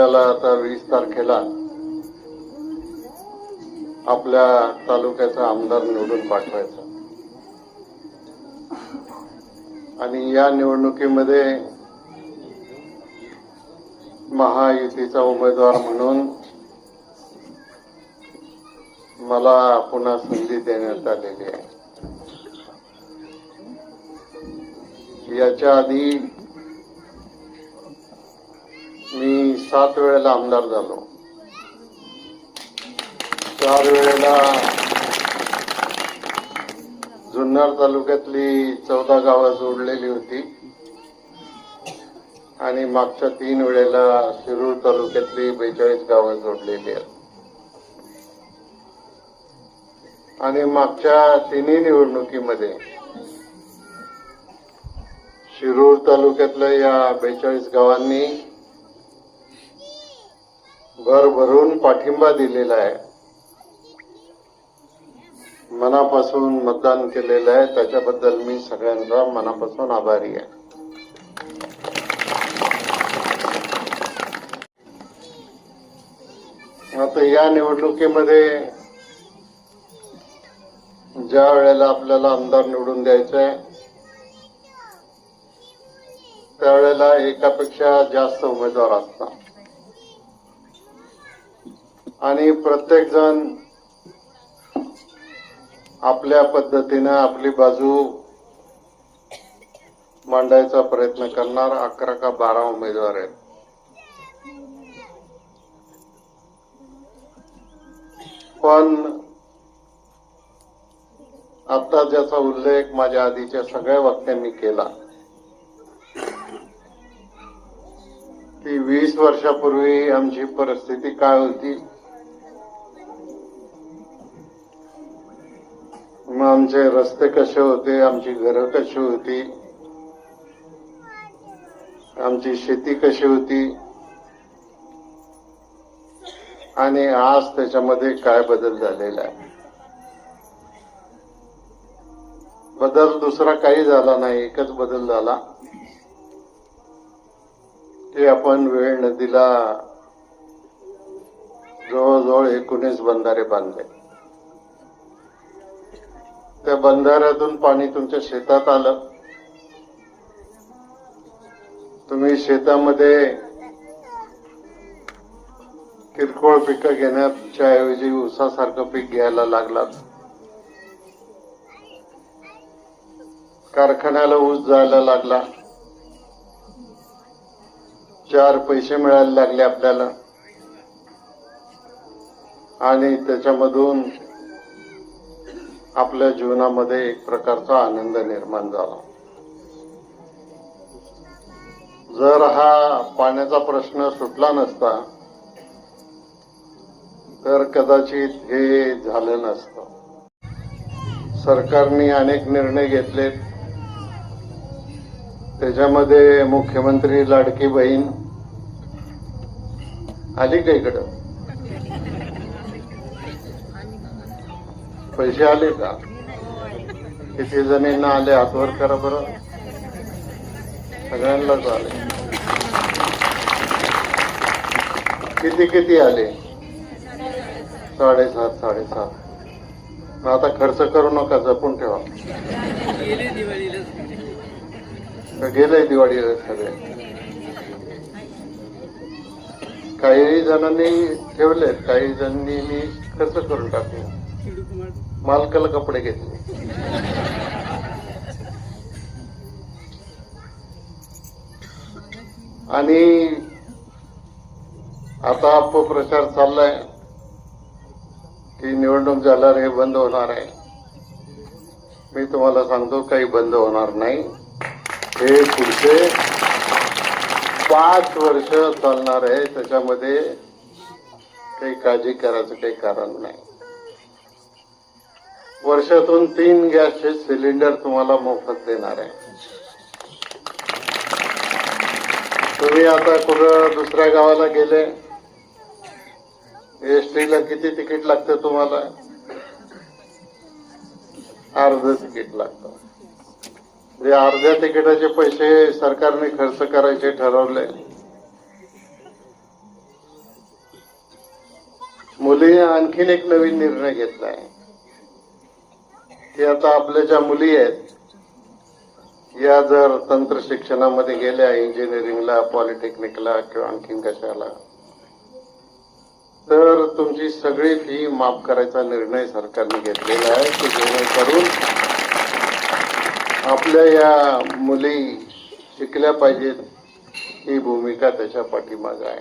आपल्याला आता वीस तारखेला आपल्या तालुक्याचा आमदार निवडून पाठवायचा. आणि या निवडणुकीमध्ये महायुतीचा उमेदवार म्हणून मला पुन्हा संधी देण्यात आलेली आहे. याच्या आधी सात वेळेला आमदार झालो. चार वेळेला जुन्नर तालुक्यातली चौदा गावं जोडलेली होती. आणि मागच्या तीन वेळेला शिरूर तालुक्यातली बेचाळीस गावं जोडलेली आहेत. आणि मागच्या तिन्ही निवडणुकीमध्ये शिरूर तालुक्यातल्या या बेचाळीस गावांनी भरभरून पाठिंबा दिलेला आहे. मनापासून मतदान केलेलं आहे. त्याच्याबद्दल मी सगळ्यांचा मनापासून आभारी आहे. आता या निवडणुकीमध्ये ज्या वेळेला आपल्याला आमदार निवडून द्यायचं आहे त्यावेळेला एकापेक्षा जास्त उमेदवार असतात. आणि प्रत्येक जण आपल्या पद्धतीनं आपली बाजू मांडायचा प्रयत्न करणार. अकरा का बारा उमेदवार आहेत. पण आता ज्याचा उल्लेख माझ्या आधीच्या सगळ्या वक्त्यांनी केला की वीस वर्षापूर्वी आमची परिस्थिती काय होती? मग आमचे रस्ते कसे होते आमची घरं कशी होती आमची शेती कशी होती आणि आज त्याच्यामध्ये काय बदल झालेला आहे? बदल दुसरा काही झाला नाही एकच बदल झाला. की आपण वेळ नदीला जवळजवळ एकोणीस बंधारे बांधले. त्या बंधाऱ्यातून पाणी तुमच्या शेतात आलं. तुम्ही शेतामध्ये किरकोळ पिकं घेण्याच्या ऐवजी ऊसासारखं पीक घ्यायला लागलात. कारखान्याला ऊस जायला लागला. चार पैसे मिळायला लागले आपल्याला. आणि त्याच्यामधून आपल्या जीवनामध्ये एक प्रकारचा आनंद निर्माण झाला. जर हा पाण्याचा प्रश्न सुटला नसता तर कदाचित हे झालं नसतं. सरकारने अनेक निर्णय घेतलेत. त्याच्यामध्ये मुख्यमंत्री लाडकी बहीण आली का इकडं? पैसे आले का? किती जणींना आले हातवर करा बरं. सगळ्यांनाच आले किती किती आले? साडेसात साडेसात. मग आता खर्च करू नका जपून ठेवा. गेलंय दिवाळीला सगळे. काही जणांनी ठेवलेत काही जणांनी मी खर्च करून टाकले मालकाला कपडे घेतले. आणि आता अपप्रचार चाललाय. की निवडणूक झाल्यावर हे बंद होणार आहे. मी तुम्हाला सांगतो काही बंद होणार नाही. हे पुढचे पाच वर्ष चालणार आहे. त्याच्यामध्ये काही काळजी करायचं काही कारण नाही. वर्षातून तीन गॅसचे सिलेंडर तुम्हाला मोफत देणार आहे. तुम्ही आता कुठं दुसऱ्या गावाला गेले? एस टीला किती तिकीट लागतं तुम्हाला? अर्ध तिकीट लागतं. म्हणजे अर्ध्या तिकिटाचे पैसे सरकारने खर्च करायचे ठरवले. मुलीने आणखीन एक नवीन निर्णय घेतला आहे की आता आपल्या ज्या मुली आहेत या जर तंत्र शिक्षणामध्ये गेल्या इंजिनिअरिंगला पॉलिटेक्निकला किंवा आणखीन कशाला तर तुमची सगळी फी माफ करायचा निर्णय सरकारने घेतलेला आहे की जेणेकरून आपल्या या मुली शिकल्या पाहिजेत ही भूमिका त्याच्या पाठीमागे आहे.